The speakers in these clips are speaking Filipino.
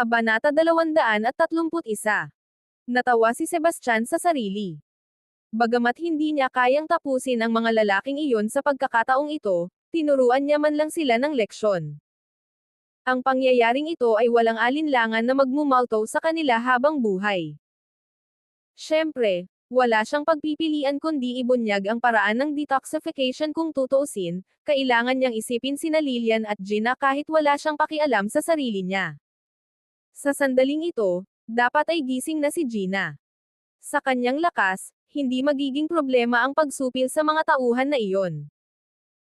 Kabanata 231. Natawa si Sebastian sa sarili. Bagamat hindi niya kayang tapusin ang mga lalaking iyon sa pagkakataong ito, tinuruan niya man lang sila ng leksyon. Ang pangyayaring ito ay walang alinlangan na magmumalto sa kanila habang buhay. Siyempre, wala siyang pagpipilian kundi ibunyag ang paraan ng detoxification kung tutuusin, kailangan niyang isipin sina Lilian at Gina kahit wala siyang pakialam sa sarili niya. Sa sandaling ito, dapat ay gising na si Gina. Sa kanyang lakas, hindi magiging problema ang pagsupil sa mga tauhan na iyon.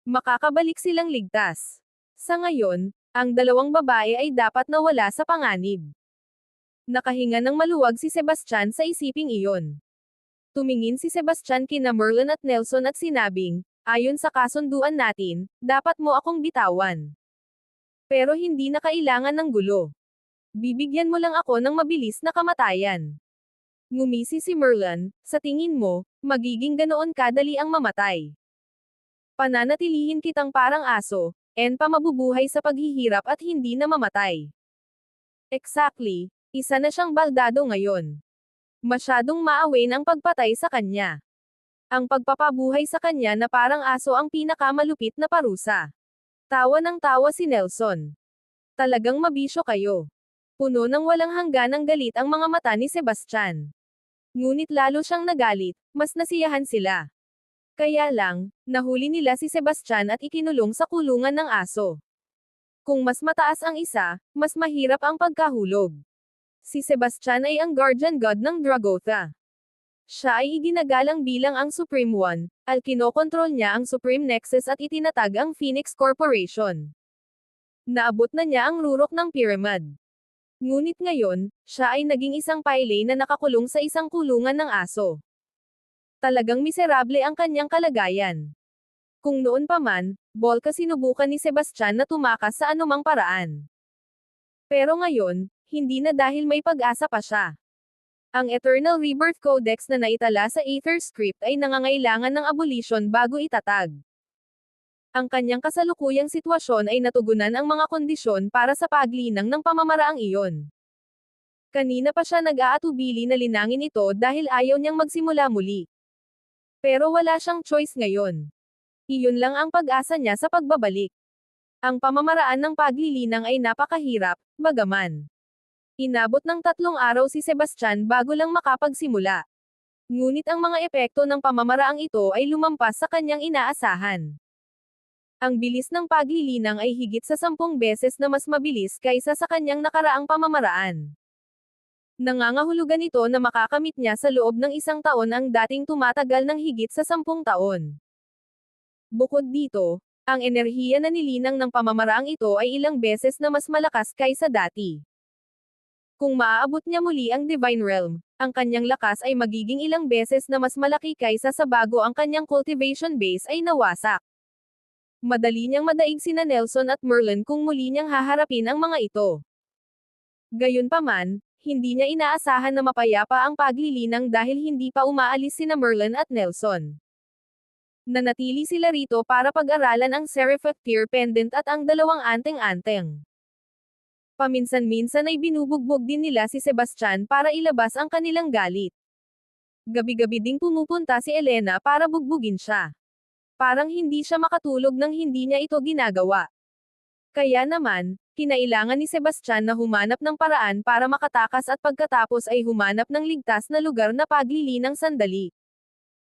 Makakabalik silang ligtas. Sa ngayon, ang dalawang babae ay dapat nawala sa panganib. Nakahinga ng maluwag si Sebastian sa isiping iyon. Tumingin si Sebastian kina Merlin at Nelson at sinabing, ayon sa kasunduan natin, dapat mo akong bitawan. Pero hindi na kailangan ng gulo. Bibigyan mo lang ako ng mabilis na kamatayan. Ngumisi si Merlin, sa tingin mo, magiging ganoon kadali ang mamatay. Pananatilihin kitang parang aso, en pa mabubuhay sa paghihirap at hindi na mamatay. Exactly, isa na siyang baldado ngayon. Masyadong maawain ang pagpatay sa kanya. Ang pagpapabuhay sa kanya na parang aso ang pinakamalupit na parusa. Tawa ng tawa si Nelson. Talagang mabisyo kayo. Puno ng walang hangganang galit ang mga mata ni Sebastian. Ngunit lalo siyang nagalit, mas nasiyahan sila. Kaya lang, nahuli nila si Sebastian at ikinulong sa kulungan ng aso. Kung mas mataas ang isa, mas mahirap ang pagkahulog. Si Sebastian ay ang guardian god ng Dragotha. Siya ay iginagalang bilang ang Supreme One, al kinokontrol niya ang Supreme Nexus at itinatag ang Phoenix Corporation. Naabot na niya ang rurok ng pyramid. Ngunit ngayon, siya ay naging isang pailay na nakakulong sa isang kulungan ng aso. Talagang miserable ang kanyang kalagayan. Kung noon pa man, Bolka sinubukan ni Sebastian na tumakas sa anumang paraan. Pero ngayon, hindi na dahil may pag-asa pa siya. Ang Eternal Rebirth Codex na naitala sa Aether Script ay nangangailangan ng abolition bago itatag. Ang kanyang kasalukuyang sitwasyon ay natugunan ang mga kondisyon para sa paglinang ng pamamaraang iyon. Kanina pa siya nag-aatubili na linangin ito dahil ayaw niyang magsimula muli. Pero wala siyang choice ngayon. Iyon lang ang pag-asa niya sa pagbabalik. Ang pamamaraan ng paglilinang ay napakahirap, bagaman. Inabot ng tatlong araw si Sebastian bago lang makapagsimula. Ngunit ang mga epekto ng pamamaraang ito ay lumampas sa kanyang inaasahan. Ang bilis ng paglilinang ay higit sa sampung beses na mas mabilis kaysa sa kanyang nakaraang pamamaraan. Nangangahulugan ito na makakamit niya sa loob ng isang taon ang dating tumatagal ng higit sa sampung taon. Bukod dito, ang enerhiya na nilinang ng pamamaraang ito ay ilang beses na mas malakas kaysa dati. Kung maaabot niya muli ang Divine Realm, ang kanyang lakas ay magiging ilang beses na mas malaki kaysa sa bago ang kanyang cultivation base ay nawasak. Madali niyang madaig sina Nelson at Merlin kung muli niyang haharapin ang mga ito. Gayunpaman, hindi niya inaasahan na mapayapa ang paglilinang dahil hindi pa umaalis sina Merlin at Nelson. Nanatili sila rito para pag-aralan ang Seraphic Tear Pendant at ang dalawang anteng-anteng. Paminsan-minsan ay binubugbog din nila si Sebastian para ilabas ang kanilang galit. Gabi-gabi ding pumupunta si Elena para bugbugin siya. Parang hindi siya makatulog nang hindi niya ito ginagawa. Kaya naman, kinailangan ni Sebastian na humanap ng paraan para makatakas at pagkatapos ay humanap ng ligtas na lugar na paglilinang sandali.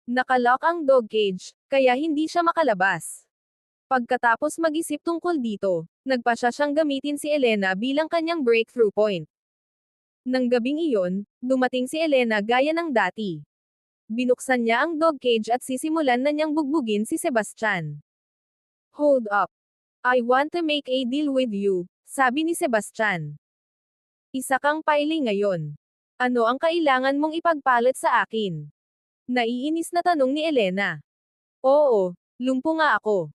Nakalock ang dog cage, kaya hindi siya makalabas. Pagkatapos mag-isip tungkol dito, nagpa siya siyang gamitin si Elena bilang kanyang breakthrough point. Nang gabing iyon, dumating si Elena gaya ng dati. Binuksan niya ang dog cage at sisimulan na niyang bugbugin si Sebastian. Hold up. I want to make a deal with you, sabi ni Sebastian. Isa kang pailing ngayon. Ano ang kailangan mong ipagpalit sa akin? Naiinis na tanong ni Elena. Oo, lumpo nga ako.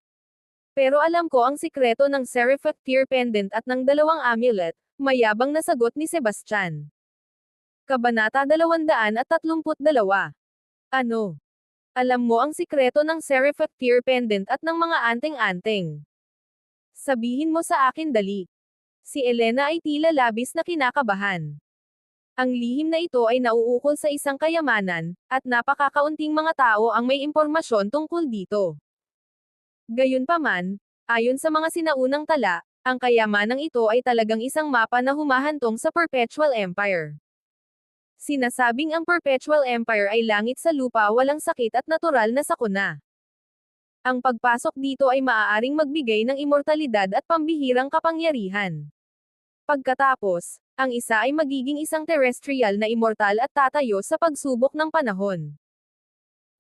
Pero alam ko ang sikreto ng Seraphic Tear Pendant at ng dalawang amulet, mayabang na sagot ni Sebastian. Kabanata 232 ano? Alam mo ang sikreto ng Seraphic Tear Pendant at ng mga anteng-anteng. Sabihin mo sa akin dali. Si Elena ay tila labis na kinakabahan. Ang lihim na ito ay nauukol sa isang kayamanan, at napakakaunting mga tao ang may impormasyon tungkol dito. Gayunpaman, ayon sa mga sinaunang tala, ang kayamanang ito ay talagang isang mapa na humahantong sa Perpetual Empire. Sinasabing ang Perpetual Empire ay langit sa lupa walang sakit at natural na sakuna. Ang pagpasok dito ay maaaring magbigay ng immortalidad at pambihirang kapangyarihan. Pagkatapos, ang isa ay magiging isang terrestrial na immortal at tatayo sa pagsubok ng panahon.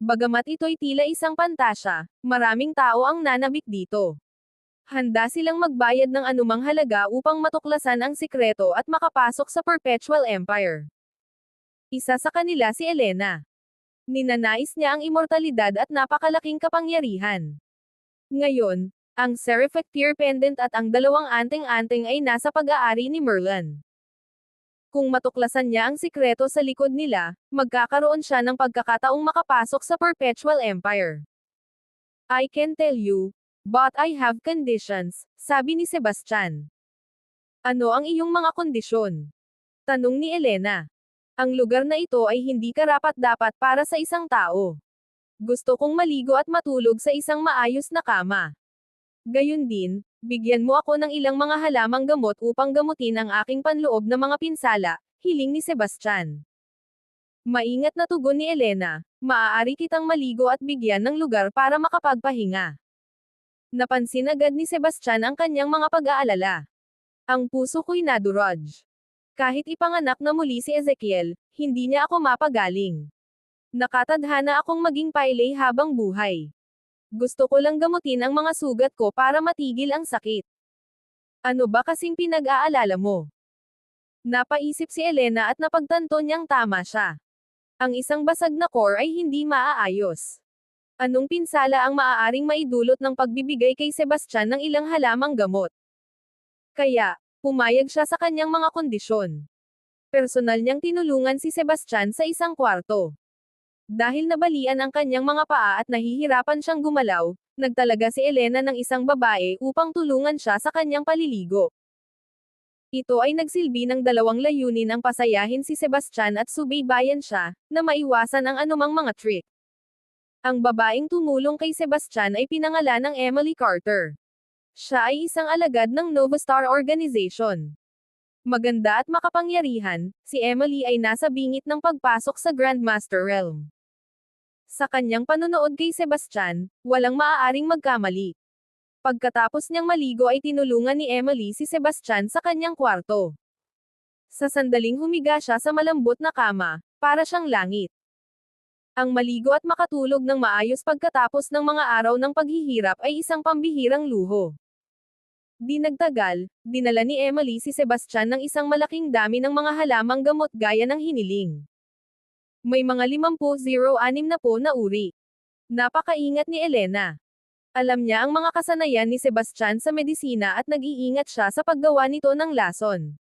Bagamat ito'y tila isang pantasya, maraming tao ang nanabik dito. Handa silang magbayad ng anumang halaga upang matuklasan ang sikreto at makapasok sa Perpetual Empire. Isa sa kanila si Elena. Ninanais niya ang immortalidad at napakalaking kapangyarihan. Ngayon, ang Serifactir Pendant at ang dalawang anting-anting ay nasa pag-aari ni Merlin. Kung matuklasan niya ang sikreto sa likod nila, magkakaroon siya ng pagkakataong makapasok sa Perpetual Empire. I can tell you, but I have conditions, sabi ni Sebastian. Ano ang iyong mga kondisyon? Tanong ni Elena. Ang lugar na ito ay hindi karapat-dapat para sa isang tao. Gusto kong maligo at matulog sa isang maayos na kama. Gayun din, bigyan mo ako ng ilang mga halamang gamot upang gamutin ang aking panloob na mga pinsala, hiling ni Sebastian. Maingat na tugon ni Elena, maaari kitang maligo at bigyan ng lugar para makapagpahinga. Napansin agad ni Sebastian ang kanyang mga pag-aalala. Ang puso ko'y nadurog. Kahit ipanganak na muli si Ezekiel, hindi niya ako mapagaling. Nakatadhana akong maging pailay habang buhay. Gusto ko lang gamutin ang mga sugat ko para matigil ang sakit. Ano ba kasing pinag-aalala mo? Napaisip si Elena at napagtanto niyang tama siya. Ang isang basag na core ay hindi maaayos. Anong pinsala ang maaaring maidulot ng pagbibigay kay Sebastian ng ilang halamang gamot? Kaya, pumayag siya sa kanyang mga kondisyon. Personal niyang tinulungan si Sebastian sa isang kwarto. Dahil nabalian ang kanyang mga paa at nahihirapan siyang gumalaw, nagtalaga si Elena ng isang babae upang tulungan siya sa kanyang paliligo. Ito ay nagsilbi ng dalawang layunin ang pasayahin si Sebastian at subaybayan siya, na maiwasan ang anumang mga trick. Ang babaeng tumulong kay Sebastian ay pinangalan ng Emily Carter. Siya ay isang alagad ng Novastar Organization. Maganda at makapangyarihan, si Emily ay nasa bingit ng pagpasok sa Grandmaster Realm. Sa kanyang panonood kay Sebastian, walang maaaring magkamali. Pagkatapos niyang maligo ay tinulungan ni Emily si Sebastian sa kanyang kwarto. Sa sandaling humiga siya sa malambot na kama, para siyang langit. Ang maligo at makatulog ng maayos pagkatapos ng mga araw ng paghihirap ay isang pambihirang luho. Di nagtagal, dinala ni Emily si Sebastian ng isang malaking dami ng mga halamang gamot gaya ng hiniling. May mga 50-06 na po na uri. Napakaingat ni Elena. Alam niya ang mga kasanayan ni Sebastian sa medisina at nag-iingat siya sa paggawa nito ng lason.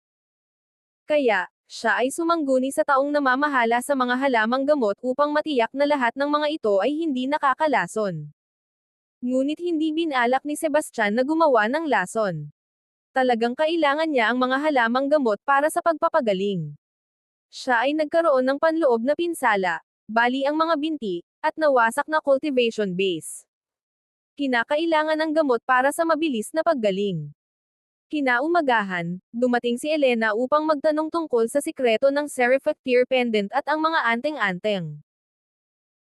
Kaya, siya ay sumangguni sa taong namamahala sa mga halamang gamot upang matiyak na lahat ng mga ito ay hindi nakakalason. Ngunit hindi binalak ni Sebastian na gumawa ng lason. Talagang kailangan niya ang mga halamang gamot para sa pagpapagaling. Siya ay nagkaroon ng panloob na pinsala, bali ang mga binti, at nawasak na cultivation base. Kinakailangan ng gamot para sa mabilis na paggaling. Kinaumagahan, dumating si Elena upang magtanong tungkol sa sikreto ng Serifactir Pendant at ang mga anteng-anteng.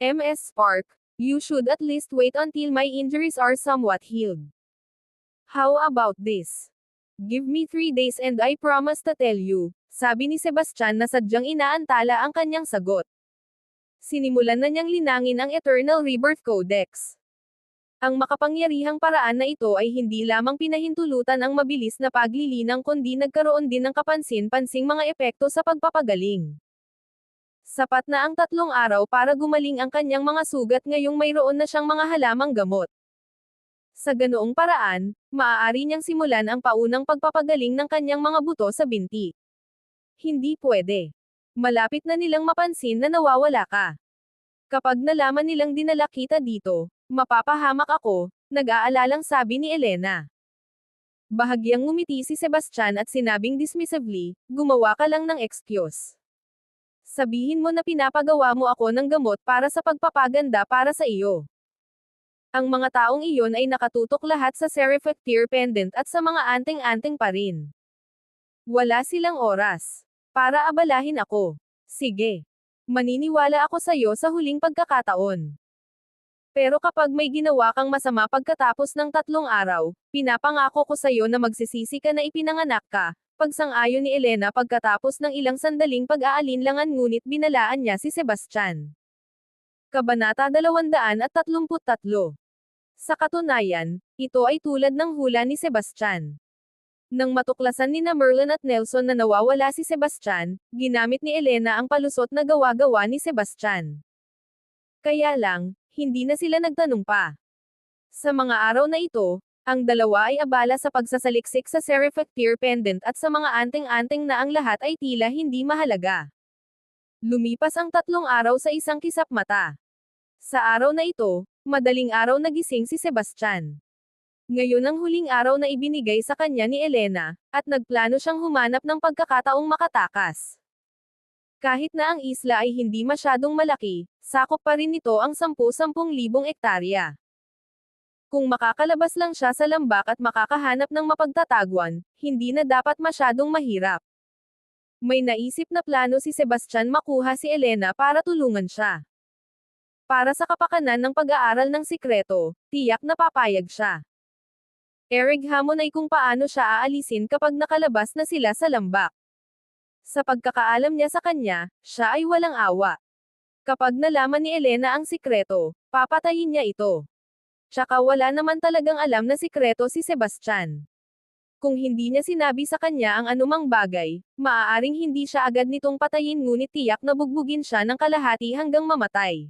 MS Spark, you should at least wait until my injuries are somewhat healed. How about this? Give me three days and I promise to tell you, sabi ni Sebastian na sadyang inaantala ang kanyang sagot. Sinimulan na niyang linangin ang Eternal Rebirth Codex. Ang makapangyarihang paraan na ito ay hindi lamang pinahintulutan ang mabilis na paglilinang kundi nagkaroon din ng kapansin-pansing mga epekto sa pagpapagaling. Sapat na ang tatlong araw para gumaling ang kanyang mga sugat ngayong mayroon na siyang mga halamang gamot. Sa ganoong paraan, maaari niyang simulan ang paunang pagpapagaling ng kanyang mga buto sa binti. Hindi pwede. Malapit na nilang mapansin na nawawala ka. Kapag nalaman nilang dinala kita dito, mapapahamak ako, nag-aalalang sabi ni Elena. Bahagyang ngumiti si Sebastian at sinabing dismissively, gumawa ka lang ng excuse. Sabihin mo na pinapagawa mo ako ng gamot para sa pagpapaganda para sa iyo. Ang mga taong iyon ay nakatutok lahat sa Seraphic Tear Pendant at sa mga anting-anting pa rin. Wala silang oras. Para abalahin ako. Sige. Maniniwala ako sa iyo sa huling pagkakataon. Pero kapag may ginawa kang masama pagkatapos ng tatlong araw, pinapangako ko sa iyo na magsisisi ka na ipinanganak ka, pagsang-ayon ni Elena pagkatapos ng ilang sandaling pag-aalinlangan ngunit binalaan niya si Sebastian. Kabanata 233 Sa katunayan, ito ay tulad ng hula ni Sebastian. Nang matuklasan ni na Merlin at Nelson na nawawala si Sebastian, ginamit ni Elena ang palusot na gawa-gawa ni Sebastian. Kaya lang, hindi na sila nagtanong pa. Sa mga araw na ito, ang dalawa ay abala sa pagsasaliksik sa Seraphic Tear Pendant at sa mga anting-anting na ang lahat ay tila hindi mahalaga. Lumipas ang tatlong araw sa isang kisap mata. Sa araw na ito, madaling araw nagising si Sebastian. Ngayon ang huling araw na ibinigay sa kanya ni Elena, at nagplano siyang humanap ng pagkakataong makatakas. Kahit na ang isla ay hindi masyadong malaki, sakop pa rin nito ang 10-10 libong ektarya. Kung makakalabas lang siya sa lambak at makakahanap ng mapagtatagwan, hindi na dapat masyadong mahirap. May naisip na plano si Sebastian makuha si Elena para tulungan siya. Para sa kapakanan ng pag-aaral ng sikreto, tiyak na papayag siya. Eric hamon ay kung paano siya aalisin kapag nakalabas na sila sa lambak. Sa pagkakaalam niya sa kanya, siya ay walang awa. Kapag nalaman ni Elena ang sikreto, papatayin niya ito. Tsaka wala naman talagang alam na sikreto si Sebastian. Kung hindi niya sinabi sa kanya ang anumang bagay, maaaring hindi siya agad nitong patayin ngunit tiyak na bugbugin siya ng kalahati hanggang mamatay.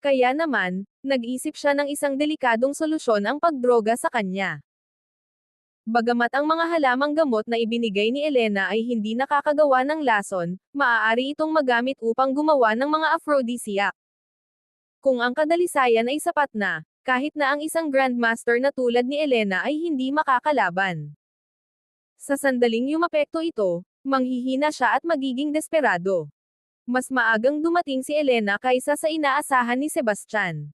Kaya naman, nag-isip siya ng isang delikadong solusyon ang pagdroga sa kanya. Bagamat ang mga halamang gamot na ibinigay ni Elena ay hindi nakakagawa ng lason, maaari itong magamit upang gumawa ng mga aphrodisiac. Kung ang kadalisayan ay sapat na, kahit na ang isang grandmaster na tulad ni Elena ay hindi makakalaban. Sa sandaling yumapekto ito, manghihina siya at magiging desperado. Mas maagang dumating si Elena kaysa sa inaasahan ni Sebastian.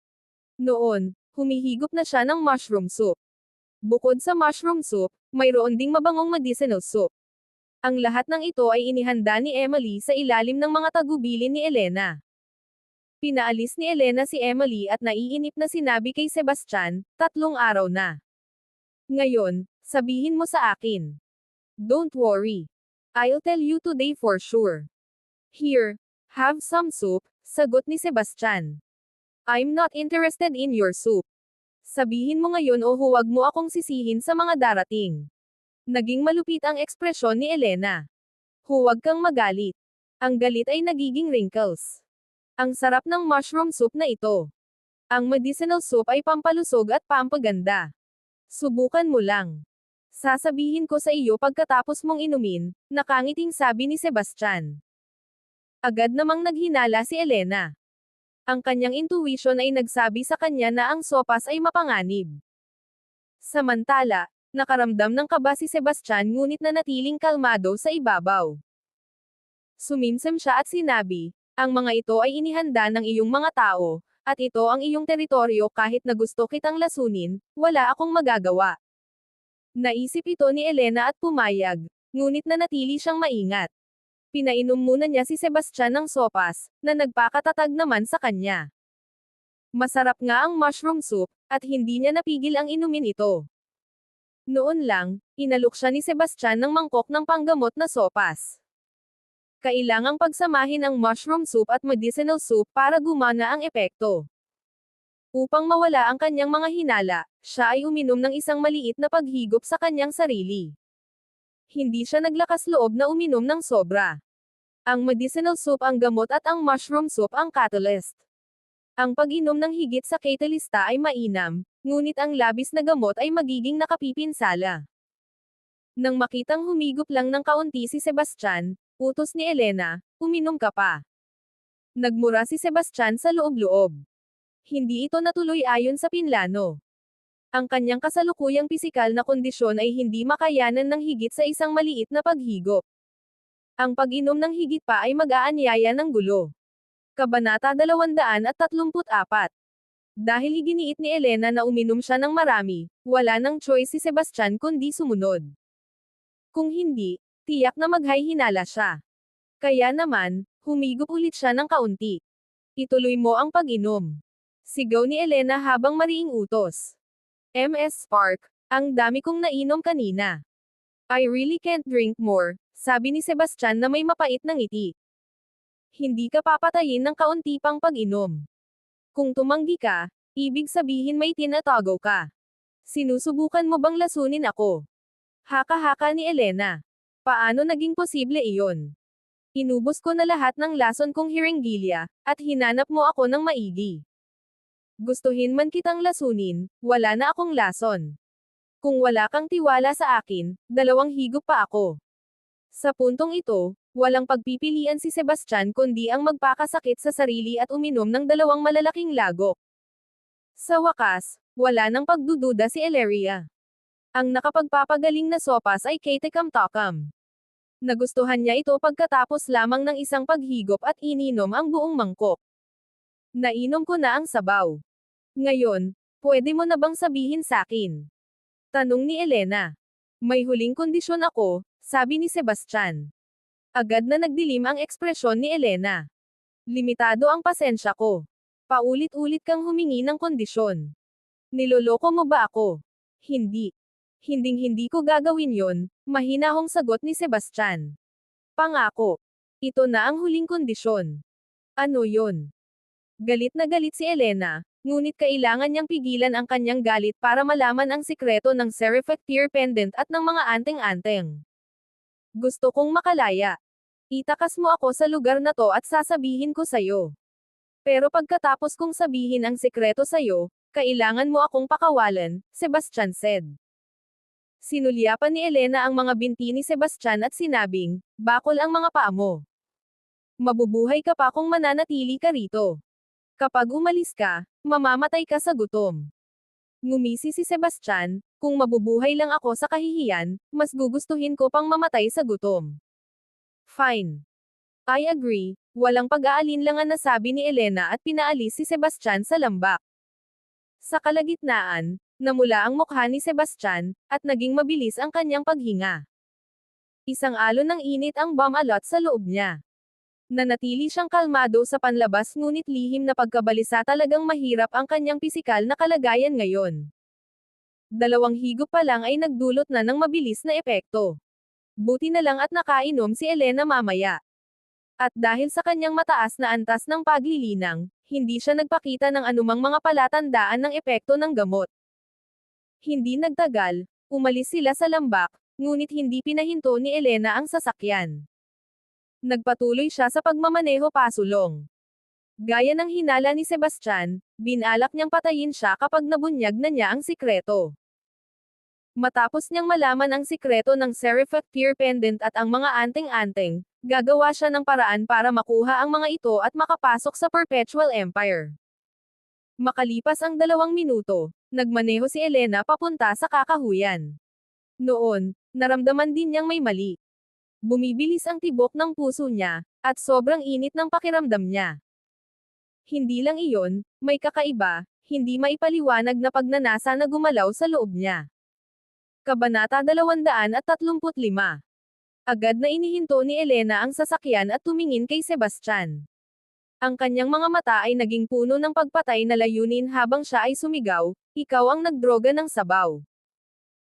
Noon, humihigop na siya ng mushroom soup. Bukod sa mushroom soup, mayroon ding mabangong medicinal soup. Ang lahat ng ito ay inihanda ni Emily sa ilalim ng mga tagubilin ni Elena. Pinaalis ni Elena si Emily at naiinip na sinabi kay Sebastian, tatlong araw na. Ngayon, sabihin mo sa akin. Don't worry. I'll tell you today for sure. Here, have some soup, sagot ni Sebastian. I'm not interested in your soup. Sabihin mo ngayon o huwag mo akong sisihin sa mga darating. Naging malupit ang ekspresyon ni Elena. Huwag kang magalit. Ang galit ay nagiging wrinkles. Ang sarap ng mushroom soup na ito. Ang medicinal soup ay pampalusog at pampaganda. Subukan mo lang. Sasabihin ko sa iyo pagkatapos mong inumin, nakangiting sabi ni Sebastian. Agad namang naghinala si Elena. Ang kanyang intuition ay nagsabi sa kanya na ang sopas ay mapanganib. Samantala, nakaramdam ng kaba si Sebastian ngunit nanatiling kalmado sa ibabaw. Sumimsem siya at sinabi, ang mga ito ay inihanda ng iyong mga tao, at ito ang iyong teritoryo kahit na gusto kitang lasunin, wala akong magagawa. Naisip ito ni Elena at pumayag, ngunit nanatili siyang maingat pinainom muna niya si Sebastian ng sopas, na nagpakatatag naman sa kanya. Masarap nga ang mushroom soup, at hindi niya napigil ang inumin ito. Noon lang, inalok siya ni Sebastian ng mangkok ng panggamot na sopas. Kailangang pagsamahin ang mushroom soup at medicinal soup para gumana ang epekto. Upang mawala ang kanyang mga hinala, siya ay uminom ng isang maliit na paghigop sa kanyang sarili hindi siya naglakas loob na uminom ng sobra. Ang medicinal soup ang gamot at ang mushroom soup ang catalyst. Ang pag-inom ng higit sa catalysta ay mainam, ngunit ang labis na gamot ay magiging nakapipinsala. Nang makitang humigop lang ng kaunti si Sebastian, utos ni Elena, uminom ka pa. Nagmura si Sebastian sa loob-loob. Hindi ito natuloy ayon sa pinlano. Ang kanyang kasalukuyang pisikal na kondisyon ay hindi makayanan ng higit sa isang maliit na paghigop. Ang pag-inom ng higit pa ay mag-aanyaya ng gulo. Kabanata 234 Dahil iginiit ni Elena na uminom siya ng marami, wala nang choice si Sebastian kundi sumunod. Kung hindi, tiyak na maghay-hinala siya. Kaya naman, humigop ulit siya ng kaunti. Ituloy mo ang pag-inom. Sigaw ni Elena habang mariing utos. MS Spark, ang dami kong nainom kanina. I really can't drink more, sabi ni Sebastian na may mapait na ngiti. Hindi ka papatayin ng kaunti pang pag-inom. Kung tumanggi ka, ibig sabihin may tinatago ka. Sinusubukan mo bang lasunin ako? Haka-haka ni Elena. Paano naging posible iyon? Inubos ko na lahat ng lason kong hiringgilya, at hinanap mo ako ng maigi. Gustuhin man kitang lasunin, wala na akong lason. Kung wala kang tiwala sa akin, dalawang higop pa ako. Sa puntong ito, walang pagpipilian si Sebastian kundi ang magpakasakit sa sarili at uminom ng dalawang malalaking lagok. Sa wakas, wala nang pagdududa si Eleria. Ang nakapagpapagaling na sopas ay Katekam Takam. Nagustuhan niya ito pagkatapos lamang ng isang paghigop at ininom ang buong mangkok. Nainom ko na ang sabaw. Ngayon, pwede mo na bang sabihin sa akin? Tanong ni Elena. May huling kondisyon ako, sabi ni Sebastian. Agad na nagdilim ang ekspresyon ni Elena. Limitado ang pasensya ko. Paulit-ulit kang humingi ng kondisyon. Niloloko mo ba ako? Hindi. Hinding-hindi ko gagawin yon, mahinahong sagot ni Sebastian. Pangako. Ito na ang huling kondisyon. Ano yon? Galit na galit si Elena, ngunit kailangan niyang pigilan ang kanyang galit para malaman ang sikreto ng Seraphic Tear Pendant at ng mga anteng-anteng. Gusto kong makalaya. Itakas mo ako sa lugar na to at sasabihin ko sa'yo. Pero pagkatapos kong sabihin ang sikreto sa'yo, kailangan mo akong pakawalan, Sebastian said. Sinulyapan ni Elena ang mga binti ni Sebastian at sinabing, bakol ang mga paa mo. Mabubuhay ka pa kung mananatili ka rito. Kapag umalis ka, mamamatay ka sa gutom. Ngumisi si Sebastian, kung mabubuhay lang ako sa kahihiyan, mas gugustuhin ko pang mamatay sa gutom. Fine. I agree, walang pag-aalinlangan na sabi ni Elena at pinaalis si Sebastian sa lambak. Sa kalagitnaan, namula ang mukha ni Sebastian, at naging mabilis ang kanyang paghinga. Isang alon ng init ang bumalot sa loob niya. Nanatili siyang kalmado sa panlabas ngunit lihim na pagkabalisa talagang mahirap ang kanyang pisikal na kalagayan ngayon. Dalawang higop pa lang ay nagdulot na ng mabilis na epekto. Buti na lang at nakainom si Elena mamaya. At dahil sa kanyang mataas na antas ng paglilinang, hindi siya nagpakita ng anumang mga palatandaan ng epekto ng gamot. Hindi nagtagal, umalis sila sa lambak, ngunit hindi pinahinto ni Elena ang sasakyan. Nagpatuloy siya sa pagmamaneho pasulong. Gaya ng hinala ni Sebastian, binalak niyang patayin siya kapag nabunyag na niya ang sikreto. Matapos niyang malaman ang sikreto ng Seraphic Tear Pendant at ang mga anteng-anteng, gagawa siya ng paraan para makuha ang mga ito at makapasok sa Perpetual Empire. Makalipas ang dalawang minuto, nagmaneho si Elena papunta sa kakahuyan. Noon, naramdaman din niyang may mali. Bumibilis ang tibok ng puso niya, at sobrang init ng pakiramdam niya. Hindi lang iyon, may kakaiba, hindi maipaliwanag na pagnanasa na gumalaw sa loob niya. Kabanata 235 Agad na inihinto ni Elena ang sasakyan at tumingin kay Sebastian. Ang kanyang mga mata ay naging puno ng pagpatay na layunin habang siya ay sumigaw, ikaw ang nagdroga ng sabaw.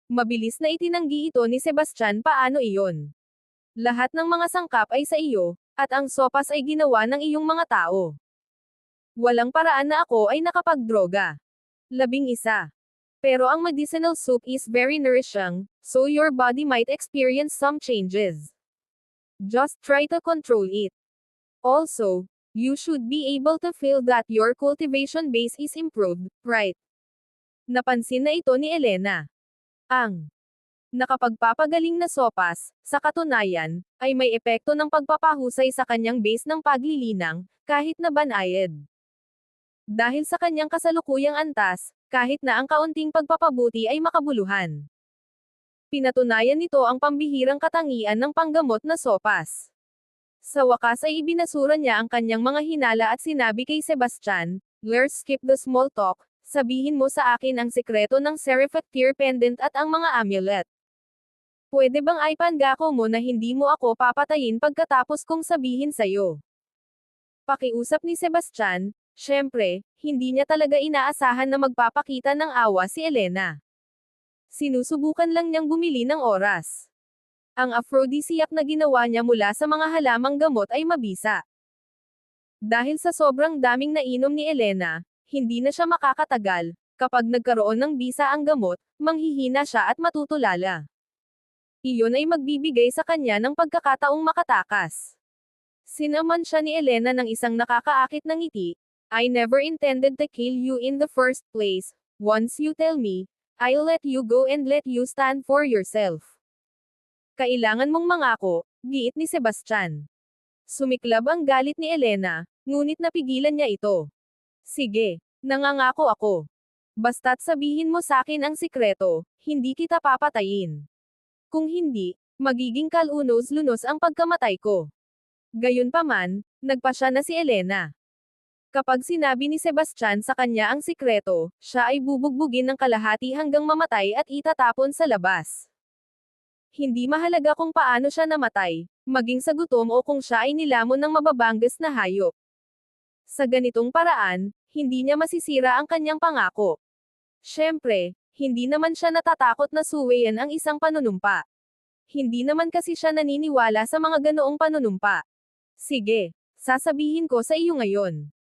Mabilis na itinanggi ito ni Sebastian paano iyon. Lahat ng mga sangkap ay sa iyo, at ang sopas ay ginawa ng iyong mga tao. Walang paraan na ako ay nakapagdroga. Labing isa. Pero ang medicinal soup is very nourishing, so your body might experience some changes. Just try to control it. Also, you should be able to feel that your cultivation base is improved, right? Napansin na ito ni Elena. Ang nakapagpapagaling na sopas, sa katunayan, ay may epekto ng pagpapahusay sa kanyang base ng paglilinang, kahit na banayad. Dahil sa kanyang kasalukuyang antas, kahit na ang kaunting pagpapabuti ay makabuluhan. Pinatunayan nito ang pambihirang katangian ng panggamot na sopas. Sa wakas ay ibinasura niya ang kanyang mga hinala at sinabi kay Sebastian, Let's skip the small talk, sabihin mo sa akin ang sekreto ng Serifactir pendant at ang mga amulet. Pwede bang ipangako mo na hindi mo ako papatayin pagkatapos kong sabihin sa'yo? Pakiusap ni Sebastian, syempre, hindi niya talaga inaasahan na magpapakita ng awa si Elena. Sinusubukan lang niyang bumili ng oras. Ang aphrodisiac na ginawa niya mula sa mga halamang gamot ay mabisa. Dahil sa sobrang daming nainom ni Elena, hindi na siya makakatagal, kapag nagkaroon ng bisa ang gamot, manghihina siya at matutulala. Iyon ay magbibigay sa kanya ng pagkakataong makatakas. Sinaman siya ni Elena ng isang nakakaakit na ngiti, I never intended to kill you in the first place, once you tell me, I'll let you go and let you stand for yourself. Kailangan mong mangako, giit ni Sebastian. Sumiklab ang galit ni Elena, ngunit napigilan niya ito. Sige, nangangako ako. Basta't sabihin mo sa akin ang sikreto, hindi kita papatayin. Kung hindi, magiging kalunos-lunos ang pagkamatay ko. Gayunpaman, nagpasya na si Elena. Kapag sinabi ni Sebastian sa kanya ang sikreto, siya ay bubugbugin ng kalahati hanggang mamatay at itatapon sa labas. Hindi mahalaga kung paano siya namatay, maging sa gutom o kung siya ay nilamon ng mababanggas na hayop. Sa ganitong paraan, hindi niya masisira ang kanyang pangako. Siyempre, hindi naman siya natatakot na suwayan ang isang panunumpa. Hindi naman kasi siya naniniwala sa mga ganoong panunumpa. Sige, sasabihin ko sa iyo ngayon.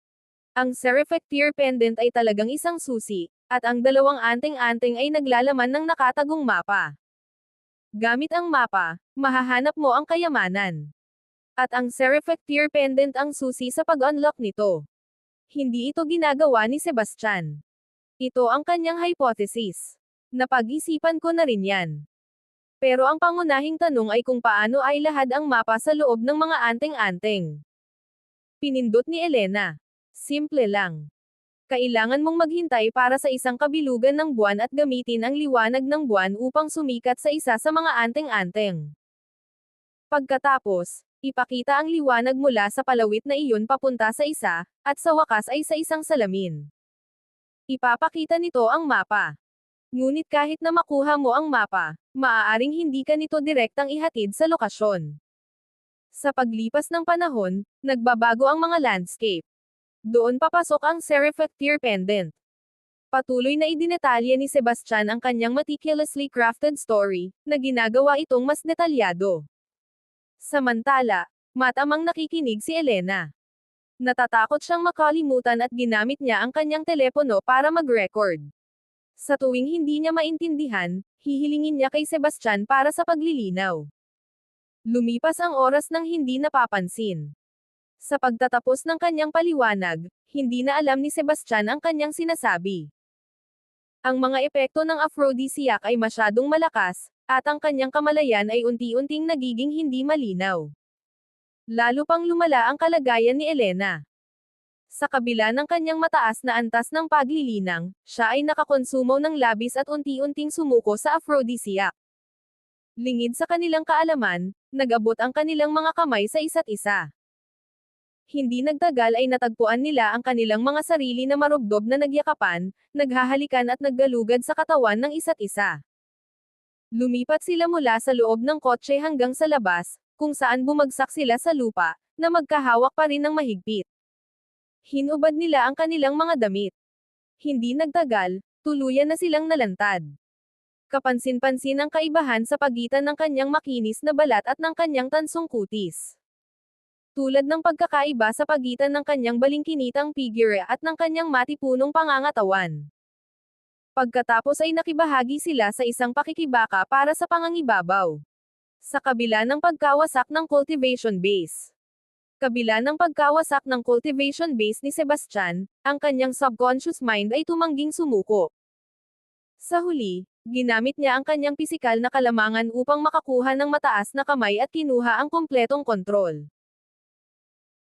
Ang Serifactir pendant ay talagang isang susi, at ang dalawang anting-anting ay naglalaman ng nakatagong mapa. Gamit ang mapa, mahahanap mo ang kayamanan. At ang Serifactir pendant ang susi sa pag-unlock nito. Hindi ito ginagawa ni Sebastian. Ito ang kanyang hypothesis. Napag-isipan ko na rin yan. Pero ang pangunahing tanong ay kung paano ay lahad ang mapa sa loob ng mga anting-anting. Pinindot ni Elena. Simple lang. Kailangan mong maghintay para sa isang kabilugan ng buwan at gamitin ang liwanag ng buwan upang sumikat sa isa sa mga anting-anting. Pagkatapos, ipakita ang liwanag mula sa palawit na iyon papunta sa isa, at sa wakas ay sa isang salamin. Ipapakita nito ang mapa. Ngunit kahit na makuha mo ang mapa, maaaring hindi ka nito direktang ihatid sa lokasyon. Sa paglipas ng panahon, nagbabago ang mga landscape. Doon papasok ang Serifactir pendant. Patuloy na idinetalye ni Sebastian ang kanyang meticulously crafted story, na ginagawa itong mas detalyado. Samantala, matamang nakikinig si Elena. Natatakot siyang makalimutan at ginamit niya ang kanyang telepono para mag-record. Sa tuwing hindi niya maintindihan, hihilingin niya kay Sebastian para sa paglilinaw. Lumipas ang oras ng hindi napapansin. Sa pagtatapos ng kanyang paliwanag, hindi na alam ni Sebastian ang kanyang sinasabi. Ang mga epekto ng aphrodisiac ay masyadong malakas, at ang kanyang kamalayan ay unti-unting nagiging hindi malinaw. Lalo pang lumala ang kalagayan ni Elena. Sa kabila ng kanyang mataas na antas ng paglilinang, siya ay nakakonsumo ng labis at unti-unting sumuko sa aphrodisiac. Lingid sa kanilang kaalaman, nagabot ang kanilang mga kamay sa isa't isa. Hindi nagtagal ay natagpuan nila ang kanilang mga sarili na marubdob na nagyakapan, naghahalikan at naggalugad sa katawan ng isa't isa. Lumipat sila mula sa loob ng kotse hanggang sa labas, kung saan bumagsak sila sa lupa, na magkahawak pa rin ng mahigpit. Hinubad nila ang kanilang mga damit. Hindi nagtagal, tuluyan na silang nalantad. Kapansin-pansin ang kaibahan sa pagitan ng kanyang makinis na balat at ng kanyang tansong kutis. Tulad ng pagkakaiba sa pagitan ng kanyang balingkinitang figure at ng kanyang matipunong pangangatawan. Pagkatapos ay nakibahagi sila sa isang pakikibaka para sa pangangibabaw. Sa kabila ng pagkawasak ng cultivation base. Kabila ng pagkawasak ng cultivation base ni Sebastian, ang kanyang subconscious mind ay tumangging sumuko. Sa huli, ginamit niya ang kanyang pisikal na kalamangan upang makakuha ng mataas na kamay at kinuha ang kompletong kontrol.